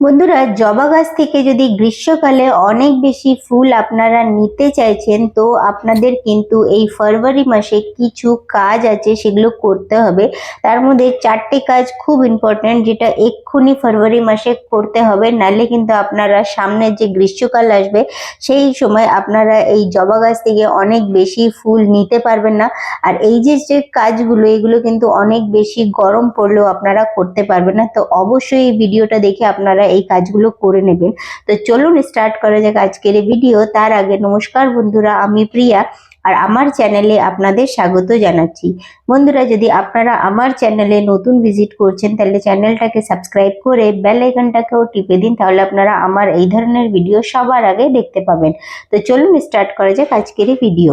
বন্ধুরা, জবা গাছ থেকে যদি গ্রীষ্মকালে অনেক বেশি ফুল আপনারা নিতে চাইছেন, তো আপনাদের কিন্তু এই ফেব্রুয়ারি মাসে কিছু কাজ আছে সেগুলো করতে হবে। তার মধ্যে চারটে কাজ খুব ইম্পর্টেন্ট যেটা এক্ষুনি ফেব্রুয়ারি মাসে করতে হবে, নাহলে কিন্তু আপনারা সামনের যে গ্রীষ্মকাল আসবে, সেই সময় আপনারা এই জবা গাছ থেকে অনেক বেশি ফুল নিতে পারবেন না। আর এই যে যে কাজগুলো, এগুলো কিন্তু অনেক বেশি গরম পড়লেও আপনারা করতে পারবেন না। তো অবশ্যই এই ভিডিওটা দেখে আপনারা এই কাজগুলো করে নেবেন। তো চলুন স্টার্ট করা যাক আজকের ভিডিও তার আগে নমস্কার বন্ধুরা, আমি প্রিয়া আর আমার চ্যানেলে আপনাদের স্বাগত জানাচ্ছি। বন্ধুরা, যদি আপনারা আমার চ্যানেলে নতুন ভিজিট করছেন, তাহলে চ্যানেলটাকে সাবস্ক্রাইব করে বেল আইকনটাকেও টিপে দিন, তাহলে আপনারা আমার এই ধরনের ভিডিও সবার আগে দেখতে পাবেন। তো চলুন স্টার্ট করা যাক আজকের ভিডিও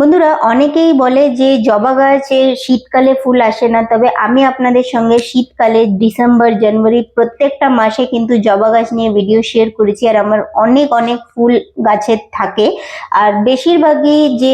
বন্ধুরা, অনেকেই বলে যে জবা গাছে শীতকালে ফুল আসে না, তবে আমি আপনাদের সঙ্গে শীতকালে ডিসেম্বর, জানুয়ারি প্রত্যেকটা মাসে কিন্তু জবা গাছ নিয়ে ভিডিও শেয়ার করেছি আর আমার অনেক অনেক ফুল গাছে থাকে। আর বেশিরভাগই যে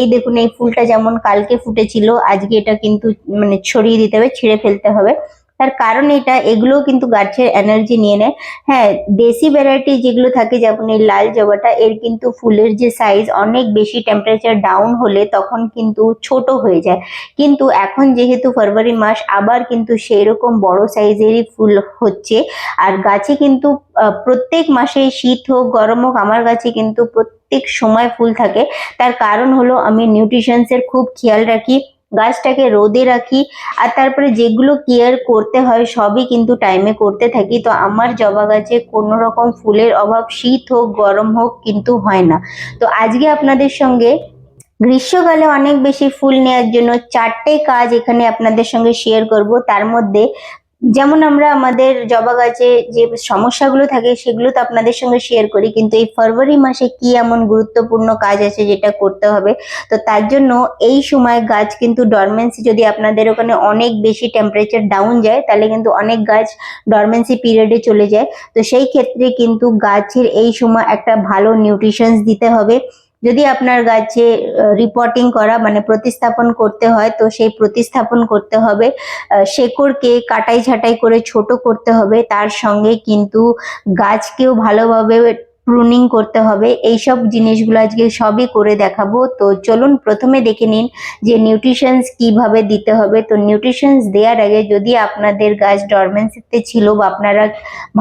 এই দেখুন, এই ফুলটা যেমন কালকে ফুটেছিল, আজকে এটা কিন্তু মানে ছড়িয়ে দিতে হবে, ছিঁড়ে ফেলতে হবে। তার কারণ এটা, এগুলোও কিন্তু গাছের এনার্জি নিয়ে নেয়। হ্যাঁ দেশি ভ্যারাইটি যেগুলো থাকে, যেমন এই লাল জবাটা, এর কিন্তু ফুলের যে সাইজ অনেক বেশি টেম্পারেচার ডাউন হলে তখন কিন্তু ছোট হয়ে যায়। কিন্তু এখন যেহেতু ফেব্রুয়ারি মাস, আবার কিন্তু সেই রকম বড় সাইজেরই ফুল হচ্ছে। আর গাছে কিন্তু প্রত্যেক মাসে শীত হোক, গরম হোক, আমার গাছে কিন্তু প্রত্যেক সময় ফুল থাকে। তার কারণ হলো আমি নিউট্রিশনসের খুব খেয়াল রাখি। গাছটাকে রোদে রাখি। আর তারপরে যেগুলো কেয়ার করতে হয় সবই কিন্তু টাইমে করতে থাকি। তো আমার জবা গাছে কোনো রকম ফুলের অভাব শীত হোক, গরম হোক কিন্তু হয় না। তো আজকে আপনাদের সঙ্গে গ্রীষ্মকালে অনেক বেশি ফুল নেওয়ার জন্য চারটে কাজ এখানে আপনাদের সঙ্গে শেয়ার করব। তার মধ্যে যেমন আমরা আমাদের জবা গাছে যে সমস্যাগুলো থাকে, সেগুলো তো আপনাদের সঙ্গে শেয়ার করি, কিন্তু এই ফেব্রুয়ারি মাসে কি এমন গুরুত্বপূর্ণ কাজ আছে যেটা করতে হবে? তো তার জন্য এই সময় গাছ কিন্তু ডরমেন্সি যদি আপনাদের ওখানে অনেক বেশি টেম্পারেচার ডাউন যায়, তাহলে কিন্তু অনেক গাছ ডরমেন্সি পিরিয়ডে চলে যায়। তো সেই ক্ষেত্রে কিন্তু গাছের এই সময় একটা ভালো নিউট্রিশনস দিতে হবে। যদি আপনার গাছে রিপোর্টিং করা মানে প্রতিস্থাপন করতে হয়, তো সেই প্রতিস্থাপন করতে হবে। শেকড়কে কাটাই ছাটাই করে ছোট করতে হবে। তার সঙ্গে কিন্তু গাছকেও ভালোভাবে প্রুনিং করতে হবে। এইসব জিনিসগুলো আজকে সবই করে দেখাবো। তো চলুন প্রথমে দেখে নিন যে নিউট্রিশনস কীভাবে দিতে হবে। তো নিউট্রিশনস দেওয়ার আগে যদি আপনাদের গাছ ডরমেন্সিতে ছিল বা আপনারা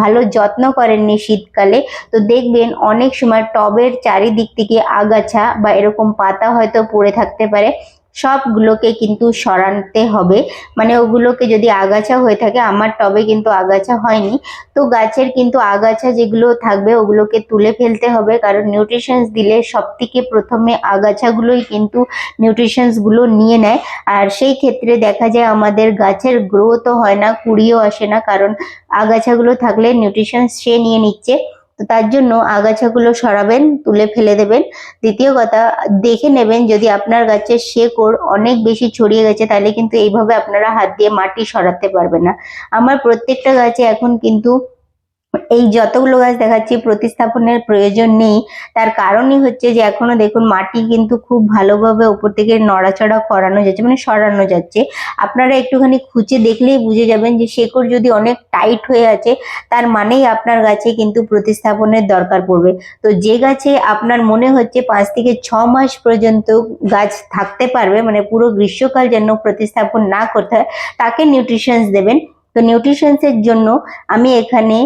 ভালো যত্ন করেননি শীতকালে, তো দেখবেন অনেক সময় টবের চারিদিক থেকে আগাছা বা এরকম পাতা হয়তো পড়ে থাকতে পারে। সবগুলোকে কিন্তু সরাতে হবে। মানে ওগুলোকে যদি আগাছা হয়ে থাকে, আমার টবে কিন্তু আগাছা হয়নি। তো গাছের কিন্তু আগাছা যেগুলো থাকবে, ওগুলোকে তুলে ফেলতে হবে। কারণ নিউট্রিশনস দিলে সব থেকে প্রথমে আগাছাগুলোই কিন্তু নিউট্রিশনসগুলো নিয়ে নেয়। আর সেই ক্ষেত্রে দেখা যায় আমাদের গাছের গ্রোথও হয় না, কুড়িও আসে না। কারণ আগাছাগুলো থাকলে নিউট্রিশনস সে নিয়ে নিচ্ছে। তো তার জন্য আগাছাগুলো সরাবেন, তুলে ফেলে দেবেন। দ্বিতীয় কথা, দেখে নেবেন যদি আপনার গাছের শেকড় অনেক বেশি ছড়িয়ে গেছে, তাহলে কিন্তু এইভাবে আপনারা হাত দিয়ে মাটি সরাতে পারবেন না। আমার প্রত্যেকটা গাছে এখন কিন্তু এই যতগুলো গাছ দেখাচ্ছি, প্রতিস্থাপনের প্রয়োজন নেই। তার কারণই হচ্ছে যে, এখনও দেখুন মাটি কিন্তু খুব ভালোভাবে উপর থেকে নড়াচড়া করানো যাচ্ছে মানে সরানো যাচ্ছে। আপনারা একটুখানি খুঁজে দেখলেই বুঝে যাবেন যে, শেকড় যদি অনেক টাইট হয়ে আছে, তার মানেই আপনার গাছে কিন্তু প্রতিস্থাপনের দরকার পড়বে। তো যে গাছে আপনার মনে হচ্ছে পাঁচ থেকে ছ মাস পর্যন্ত গাছ থাকতে পারবে মানে পুরো গ্রীষ্মকাল যেন প্রতিস্থাপন না করতে হয়, তাকে নিউট্রিশনস দেবেন। তো নিউট্রিশনসের জন্য আমি এখানে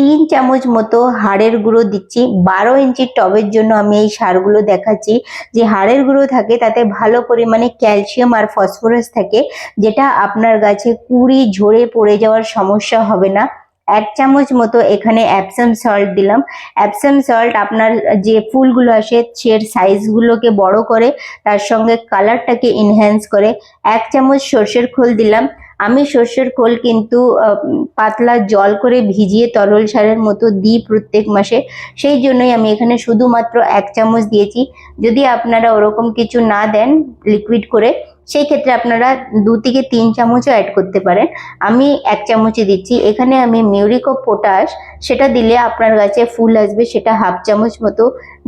তিন চামচ মতো হাড়ের গুঁড়ো দিচ্ছি। বারো ইঞ্চি টবের জন্য আমি এই সারগুলো দেখাচ্ছি। যে হাড়ের গুঁড়ো থাকে, তাতে ভালো পরিমাণে ক্যালসিয়াম আর ফসফরাস থাকে, যেটা আপনার গাছে কুড়ি, ঝরে পড়ে যাওয়ার সমস্যা হবে না। এক চামচ মতো এখানে অ্যাপসাম সল্ট দিলাম। অ্যাপসাম সল্ট আপনার যে ফুলগুলো আসে সে সাইজগুলোকে বড় করে, তার সঙ্গে কালারটাকে এনহ্যান্স করে, এক চামচ সর্ষের খোল দিলাম। আমি সর্ষের খোল কিন্তু পাতলা জল করে ভিজিয়ে তরল সারের মতো দিই প্রত্যেক মাসে। সেই জন্যই আমি এখানে শুধুমাত্র এক চামচ দিয়েছি। যদি আপনারা ওরকম কিছু না দেন লিকুইড করে, সেই ক্ষেত্রে আপনারা দু থেকে তিন চামচও অ্যাড করতে পারেন। আমি এক চামচই দিচ্ছি। এখানে আমি মিউরিক ও পটাশ সেটা দিলে আপনার গাছে ফুল আসবে। সেটা হাফ চামচ মতো।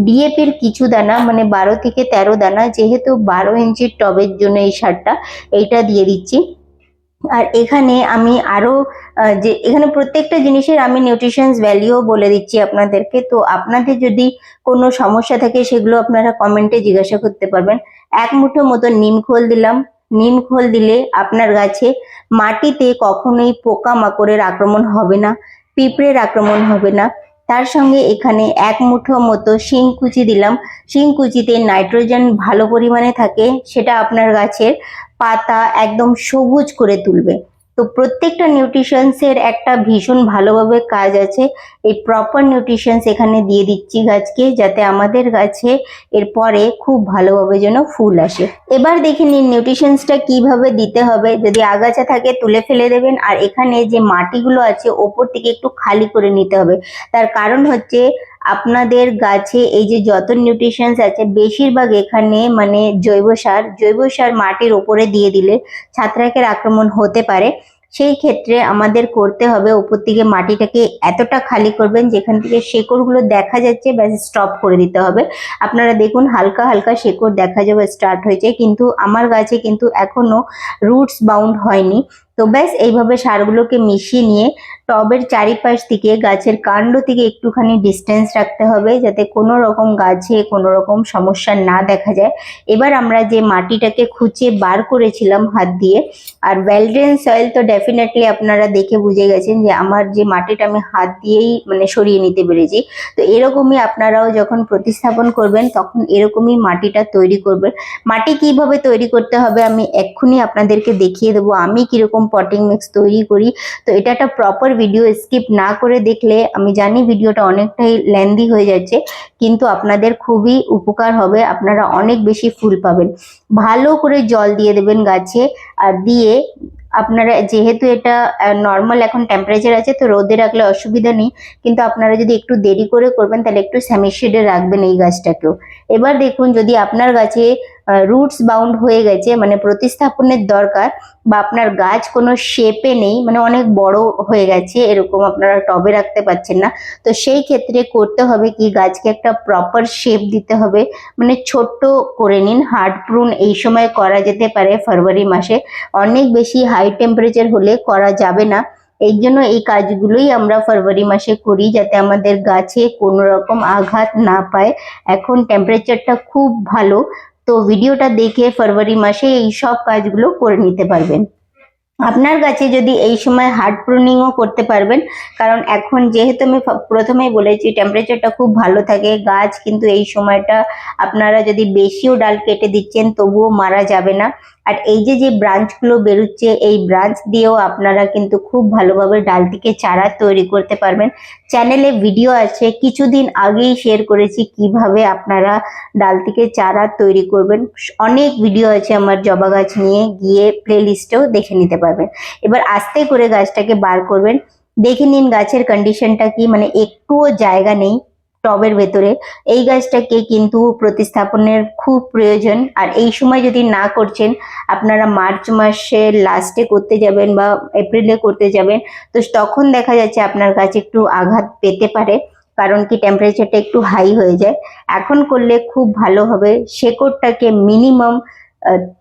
ডিএপির কিছু দানা মানে বারো থেকে তেরো দানা, যেহেতু বারো ইঞ্চির টবের জন্য এই সারটা, এইটা দিয়ে দিচ্ছি। আর এখানে আমি আরও যে এখানে প্রত্যেকটা জিনিসের আমি নিউট্রিশনস ভ্যালিউ বলে দিচ্ছি আপনাদেরকে। তো আপনাদের যদি কোনো সমস্যা থাকে, সেগুলো আপনারা কমেন্টে জিজ্ঞাসা করতে পারবেন। এক মুঠো মতো নিম খোল দিলাম। নিম খোল দিলে আপনার গাছে মাটিতে কখনোই পোকা মাকড়ের আক্রমণ হবে না, পিঁপড়ের আক্রমণ হবে না। তার সঙ্গে এখানে এক মুঠো মতো শিংকুচি দিলাম। শিংকুচিতে নাইট্রোজেন ভালো পরিমাণে থাকে, সেটা আপনার গাছের পাতা একদম সবুজ করে তুলবে। তো প্রত্যেকটা নিউট্রিশনসের একটা ভীষণ ভালোভাবে কাজ আছে। এই প্রপার নিউট্রিশনস এখানে দিয়ে দিচ্ছি গাছকে, যাতে আমাদের গাছে এরপরে খুব ভালোভাবে যেন ফুল আসে। এবার দেখে নিন নিউট্রিশনসটা কীভাবে দিতে হবে। যদি আগাছা থাকে তুলে ফেলে দেবেন। আর এখানে যে মাটিগুলো আছে, ওপর থেকে একটু খালি করে নিতে হবে। তার কারণ হচ্ছে আপনাদের গাছে এই যে যত নিউট্রিশনস আছে, বেশিরভাগ এখানে মানে জৈব সার জৈব সার মাটির ওপরে দিয়ে দিলে ছাত্রাকের আক্রমণ হতে পারে। সেই ক্ষেত্রে আমাদের করতে হবে, উপর থেকে মাটিটাকে এতটা খালি করবেন, যেখান থেকে শেকড়গুলো দেখা যাচ্ছে, ব্যাস স্টপ করে দিতে হবে। আপনারা দেখুন, হালকা হালকা শেকড় দেখা যাবে স্টার্ট হয়েছে, কিন্তু আমার গাছে কিন্তু এখনও রুটস বাউন্ড হয়নি। তো ব্যাস, এইভাবে সারগুলোকে মিশিয়ে নিয়ে টবের চারিপাশ থেকে, গাছের কাণ্ড থেকে একটুখানি ডিস্টেন্স রাখতে হবে যাতে কোনো রকম গাছে কোনো রকম সমস্যা না দেখা যায়। এবার আমরা যে মাটিটাকে খুঁচে বার করেছিলাম হাত দিয়ে, আর ওয়েলড্রেন সয়েল তো ডেফিনেটলি আপনারা দেখে বুঝে গেছেন যে আমার যে মাটিটা আমি হাত দিয়েই মানে সরিয়ে নিতে পেরেছি। তো এরকমই আপনারাও যখন প্রতিস্থাপন করবেন, তখন এরকমই মাটিটা তৈরি করবেন। মাটি কীভাবে তৈরি করতে হবে আমি এক্ষুনি আপনাদেরকে দেখিয়ে দেবো। আমি কীরকম পটিং মিক্স তৈরি করি, তো এটা একটা প্রপার ভিডিও স্কিপ না করে দেখলে, আমি জানি ভিডিওটা অনেকটাই লেন্দি হয়ে যাচ্ছে, কিন্তু আপনাদের খুবই উপকার হবে, আপনারা অনেক বেশি ফুল পাবেন। ভালো করে জল দিয়ে দেবেন গাছে, আর দিয়ে আপনারা, যেহেতু এটা নর্মাল এখন টেম্পারেচার আছে, তো রোদে রাখলে অসুবিধা নেই, কিন্তু আপনারা যদি একটু দেরি করে করবেন, তাহলে একটু স্যামি রাখবেন এই গাছটাকেও। এবার দেখুন, যদি আপনার গাছে রুটস বাউন্ড হয়ে গেছে মানে প্রতিস্থাপনের দরকার বা আপনার গাছ কোনো শেপে নেই মানে অনেক বড় হয়ে গেছে, এরকম আপনারা টবে রাখতে পারছেন না। তো সেই ক্ষেত্রে করতে হবে কি, গাছকে একটা প্রপার শেপ দিতে হবে মানে ছোট্ট করে নিন হার্ড প্রুন এই সময় করা যেতে পারে ফেব্রুয়ারি মাসে। অনেক বেশি হাই টেম্পারেচার হলে করা যাবে না। এই জন্য এই কাজগুলোই আমরা ফেব্রুয়ারি মাসে করি, যাতে আমাদের গাছে কোনো রকম আঘাত না পায়। এখন টেম্পারেচারটা খুব ভালো তো ভিডিওটা দেখে ফেব্রুয়ারি মাসে এই সব কাজগুলো করে নিতে পারবেন। আপনার কাছে যদি এই সময় হার্ড প্রুনিংও করতে পারবেন, কারণ এখন যেহেতু আমি প্রথমেই বলেছি টেম্পারেচারটা খুব ভালো থাকে, গাছ কিন্তু এই সময়টা আপনারা যদি বেশিও ডাল কেটে দিচ্ছেন তবুও মারা যাবে না। আর এই যে যে ব্রাঞ্চগুলো বেরোচ্ছে, এই ব্রাঞ্চ দিয়েও আপনারা কিন্তু খুব ভালোভাবে ডাল থেকে চারা তৈরি করতে পারবেন। চ্যানেলে ভিডিও আছে, কিছুদিন আগেই শেয়ার করেছি কীভাবে আপনারা ডাল থেকে চারা তৈরি করবেন। অনেক ভিডিও আছে আমার জবা গাছ নিয়ে, গিয়ে প্লে লিস্টেও দেখে নিতে পারবেন। এবার আস্তে করে গাছটাকে বার করবেন। দেখে নিন গাছের কন্ডিশনটা কি মানে একটুও জায়গা নেই টবের ভেতরে। এই গাছটাকে কিন্তু প্রতিস্থাপনের খুব প্রয়োজন। আর এই সময় যদি না করছেন, আপনারা মার্চ মাসের লাস্টে করতে যাবেন বা এপ্রিলে করতে যাবেন, তো তখন দেখা যাচ্ছে আপনার গাছ একটু আঘাত পেতে পারে, কারণ কি টেম্পারেচারটা একটু হাই হয়ে যায়। এখন করলে খুব ভালো হবে। শেকড়টাকে মিনিমাম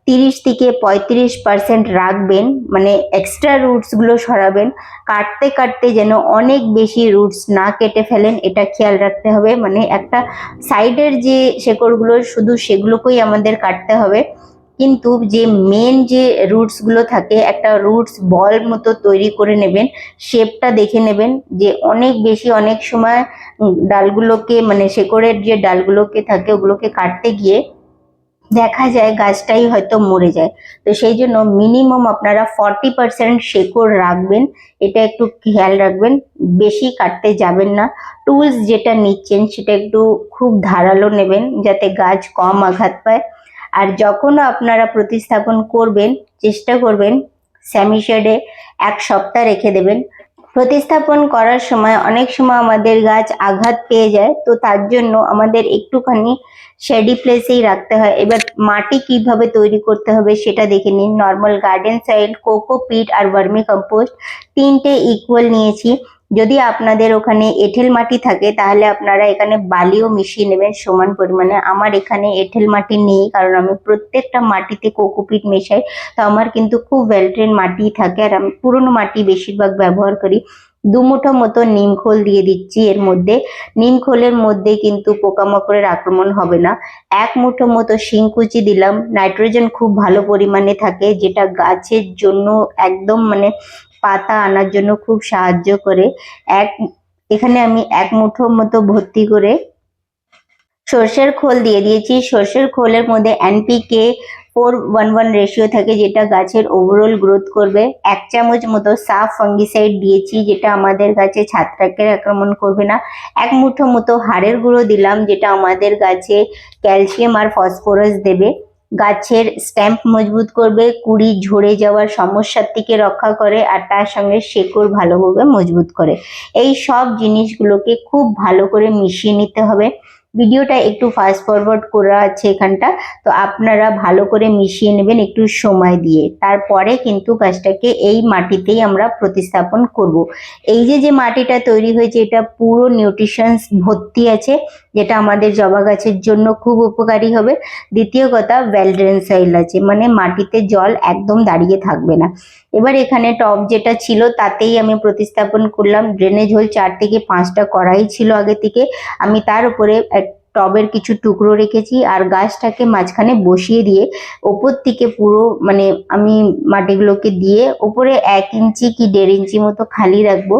তিরিশ থেকে পঁয়ত্রিশ পার্সেন্ট রাখবেন মানে এক্সট্রা রুটসগুলো সরাবেন। কাটতে কাটতে যেন অনেক বেশি রুটস না কেটে ফেলেন, এটা খেয়াল রাখতে হবে। মানে একটা সাইডের যে শেকড়গুলো, শুধু সেগুলোকেই আমাদের কাটতে হবে। কিন্তু যে মেন যে রুটসগুলো থাকে, একটা রুটস বল মতো তৈরি করে নেবেন শেপটা দেখে নেবেন যে অনেক বেশি, অনেক সময় ডালগুলোকে মানে শেকড়ের যে ডালগুলোকে থাকে, ওগুলোকে কাটতে গিয়ে দেখা যায় গাছটাই হয়তো মরে যায়। তো সেই জন্য মিনিমাম আপনারা ফর্টি পার্সেন্ট শেকড় রাখবেন। এটা একটু খেয়াল রাখবেন, বেশি কাটতে যাবেন না। টুলস যেটা নিচ্ছেন সেটা একটু খুব ধারালো নেবেন যাতে গাছ কম আঘাত পায়। আর যখনও আপনারা প্রতিস্থাপন করবেন, চেষ্টা করবেন স্যামিশেডে এক সপ্তাহ রেখে দেবেন। প্রতিস্থাপন করার সময় অনেক সময় আমাদের গাছ আঘাত পেয়ে যায়, তো তার জন্য আমাদের একটুখানি শেডি প্লেসেই রাখতে হয়। এবার মাটি কীভাবে তৈরি করতে হবে সেটা দেখে নিন। নর্মাল গার্ডেন সয়েল কোকোপিট আর ভার্মি কম্পোস্ট তিনটে ইকুয়াল নিয়েছি। যদি আপনাদের ওখানে এঁঠেল মাটি থাকে, তাহলে আপনারা এখানে বালিও মিশিয়ে নেবেন সমান পরিমাণে। আমার এখানে এঁঠেল মাটি নেই, কারণ আমি প্রত্যেকটা মাটিতে কোকোপিট মেশাই। তো আমার কিন্তু খুব ওয়েলট্রেন মাটি থাকে, আর আমি পুরনো মাটি বেশিরভাগ ব্যবহার করি। দু মুঠো মতো নিম খোল দিয়ে দিচ্ছি এর মধ্যে। নিম খোলের মধ্যে কিন্তু পোকামাকড়ের আক্রমণ হবে না। এক মুঠো মতো শিংকুচি দিলাম। নাইট্রোজেন খুব ভালো পরিমাণে থাকে, যেটা গাছের জন্য একদম মানে পাতা আনার জন্য খুব সাহায্য করে। এক, এখানে আমি এক মুঠো মতো ভর্তি করে সর্ষের খোল দিয়ে দিয়েছি। সর্ষের খোলের মধ্যে NPK four one one ratio থাকে যেটা গাছের ওভারঅল গ্রোথ করবে। এক চামচ মতো সাফ ফাঙ্গিসাইড দিয়েছি যেটা আমাদের গাছে ছাত্রাকের আক্রমণ করবে না। এক মুঠো মতো হাড়ের গুঁড়ো দিলাম যেটা আমাদের গাছে ক্যালসিয়াম আর ফসফরাস দেবে। গাছের স্ট্যাম্প মজবুত করবে, কুড়ি ঝরে যাওয়ার সমস্যার থেকে রক্ষা করে, আর তার সঙ্গে শেকড় ভালোভাবে মজবুত করে। এই সব জিনিসগুলোকে খুব ভালো করে মিশিয়ে নিতে হবে। ভিডিওটা একটু ফাস্ট ফরওয়ার্ড করা আছে এখানটা। তো আপনারা ভালো করে মিশিয়ে নেবেন একটু সময় দিয়ে। তারপরে কিন্তু গাছটাকে এই মাটিতেই আমরা প্রতিস্থাপন করব। এই যে যে মাটিটা তৈরি হয়েছে, এটা পুরো নিউট্রিশনস ভর্তি আছে। যেটা আমাদের জবা গাছের জন্য খুব উপকারী হবে। দ্বিতীয় কথা ওয়েল সাইল আছে মানে মাটিতে জল একদম দাঁড়িয়ে থাকবে না। এবার এখানে টপ যেটা ছিল, তাতেই আমি প্রতিস্থাপন করলাম। ড্রেনেজ হোল চার থেকে পাঁচটা কড়াই ছিল আগে থেকে। আমি তার উপরে টবের কিছু টুকরো রেখেছি আর গাছটাকে মাঝখানে বসিয়ে দিয়ে ওপর থেকে পুরো মানে আমি মাটিগুলোকে দিয়ে ওপরে এক ইঞ্চি কি দেড় ইঞ্চি মতো খালি রাখব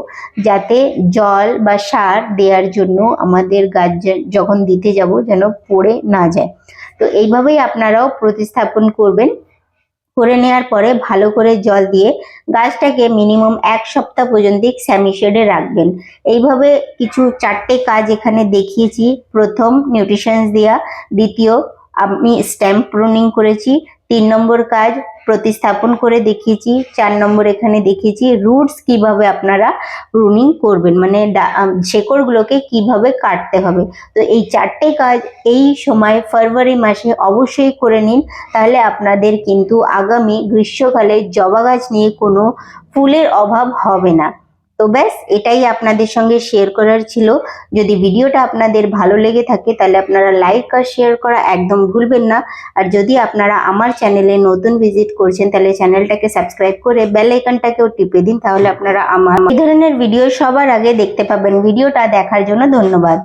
যাতে জল বা সার দেওয়ার জন্য আমাদের গাছ যখন দিতে যাব যেন পড়ে না যায়। তো এইভাবেই আপনারাও প্রতিস্থাপন করবেন। করে নেওয়ার পরে ভালো করে জল দিয়ে গাছটাকে মিনিমাম এক সপ্তাহ পর্যন্ত স্যামি শেডে রাখবেন। এইভাবে কিছু চারটে কাজ এখানে দেখিয়েছি। প্রথম নিউট্রিশনস দেওয়া দ্বিতীয় আমি স্ট্যাম্প প্রুনিং করেছি। তিন নম্বর কাজ প্রতিস্থাপন করে দেখিয়েছি, চার নম্বর এখানে দেখিয়েছি, রুটস কীভাবে আপনারা রুনিং করবেন মানে শেকড়গুলোকে কীভাবে কাটতে হবে। তো এই চারটে কাজ এই সময় ফেব্রুয়ারি মাসে অবশ্যই করে নিন, তাহলে আপনাদের কিন্তু আগামী গ্রীষ্মকালে জবা গাছ নিয়ে কোনো ফুলের অভাব হবে না। তো ব্যাস, এটাই আপনাদের সঙ্গে শেয়ার করার ছিল। যদি ভিডিওটা আপনাদের ভালো লেগে থাকে, তাহলে আপনারা লাইক আর শেয়ার করা একদম ভুলবেন না। আর যদি আপনারা আমার চ্যানেলে নতুন ভিজিট করছেন, তাহলে চ্যানেলটাকে সাবস্ক্রাইব করে বেল আইকনটাকেও টিপে দিন, তাহলে আপনারা আমার এই ধরনের ভিডিও সবার আগে দেখতে পাবেন। ভিডিওটা দেখার জন্য ধন্যবাদ।